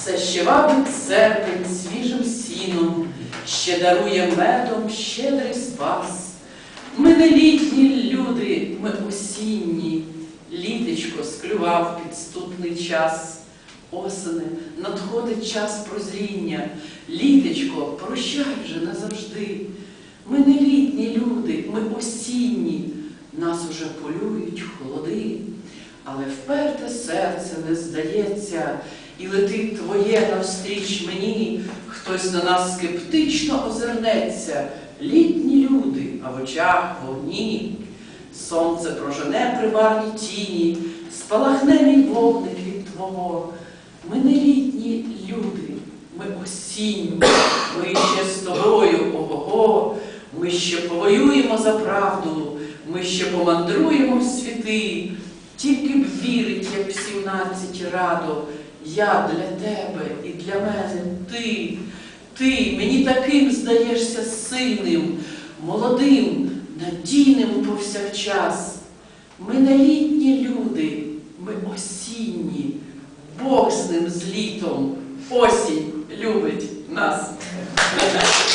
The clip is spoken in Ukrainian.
Все ще вабить серпень свіжим сіном, ще дарує медом щедрий спас. Ми не літні люди, ми осінні. Літечко склював підступний час. Осени надходить час прозріння. Літечко, прощай вже назавжди. Ми не літні люди, ми осінні. Нас уже полюють холоди. Але вперте серце не здається, і летить твоє навстріч мені. Хтось на нас скептично озирнеться. Літні люди, а в очах вогні. Сонце прожене приварні тіні, спалахне мій вогник від твого. Ми не літні люди, ми осінні, ми ще з тобою, ого-го, ми ще повоюємо за правду, ми ще помандруємо в світи, тільки б вірить, як в сімнадцяті радо, я для тебе і для мене ти. Ти мені таким здаєшся сильним, молодим, надійним повсякчас. Ми не літні люди, ми осінні. Бог з ним з літом. Осінь любить.